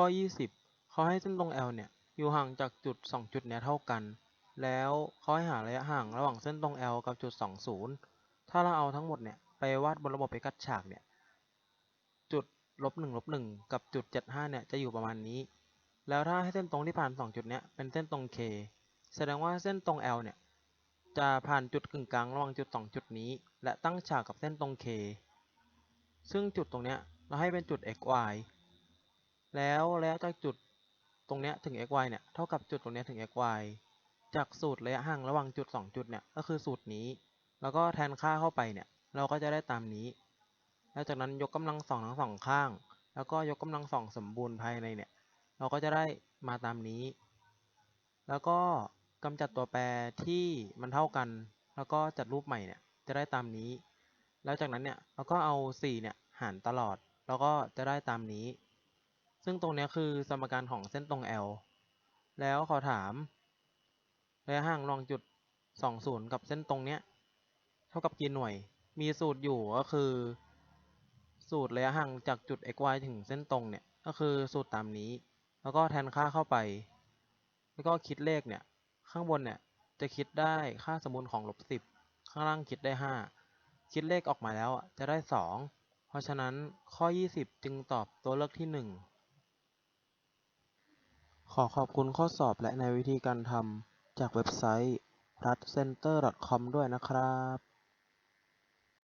ข้อ 20เขาให้เส้นตรง L เนี่ย อยู่ห่างจากจุด 2 จุดเนี้ยเท่ากัน แล้วเขาให้หาระยะห่างระหว่างเส้นตรง L กับจุด 20 ถ้าเราเอาทั้งหมดเนี่ยไปวาดบนระบบไปกัดฉากเนี่ย จุดลบหนึ่งลบหนึ่งกับจุด 75 เนี่ยจะอยู่ประมาณนี้ แล้วถ้าให้เส้นตรงที่ผ่าน 2 จุดเนี้ยเป็นเส้นตรง K แสดงว่าเส้นตรง L เนี่ยจะผ่านจุดกึ่งกลางระหว่างจุด 2 จุดนี้ และตั้งฉากกับเส้นตรง K ซึ่งจุดตรงเนี้ยเราให้เป็นจุด xy แล้วระยะจากจุดตรงเนี้ยถึง xy เนี่ยเท่ากับจุดตรงเนี้ยถึง xy จากสูตรระยะห่างระหว่างจุด 2 จุดเนี่ยก็คือสูตรนี้ แล้วก็แทนค่าเข้าไปเนี่ยเราก็จะได้ตามนี้ แล้วจากนั้นยกกำลังสองทั้งสองข้าง แล้วก็ยกกำลังสองสมบูรณ์ภายในเนี่ยเราก็จะได้มาตามนี้ แล้วก็กำจัดตัวแปรที่มันเท่ากัน แล้วก็จัดรูปใหม่เนี่ยจะได้ตามนี้ แล้วจากนั้นเนี่ยเราก็เอา4เนี่ยหารตลอด แล้วก็จะได้ตามนี้ ซึ่งตรงนี้คือสมการของเส้นตรง L แล้วขอถามระยะห่างระหว่างจุด 20 กับเส้นตรงเนี้ยเท่ากับกี่หน่วย มีสูตรอยู่ก็คือ สูตรระยะห่างจากจุด xy ถึงเส้นตรงเนี่ยก็คือสูตรตามนี้ แล้วก็แทนค่าเข้าไป แล้วก็คิดเลขเนี่ยข้างบนเนี่ยจะคิดได้ค่าสมมูลของลบสิบข้างล่างคิดได้ห้าคิดเลขออกมาแล้วอะจะได้สองเพราะฉะนั้นข้อ 20 จึงตอบตัวเลือกที่หนึ่ง ขอขอบคุณข้อสอบและในวิธีการทำ จากเว็บไซต์ r a t c e n t e r c o m ด้วยนะครับ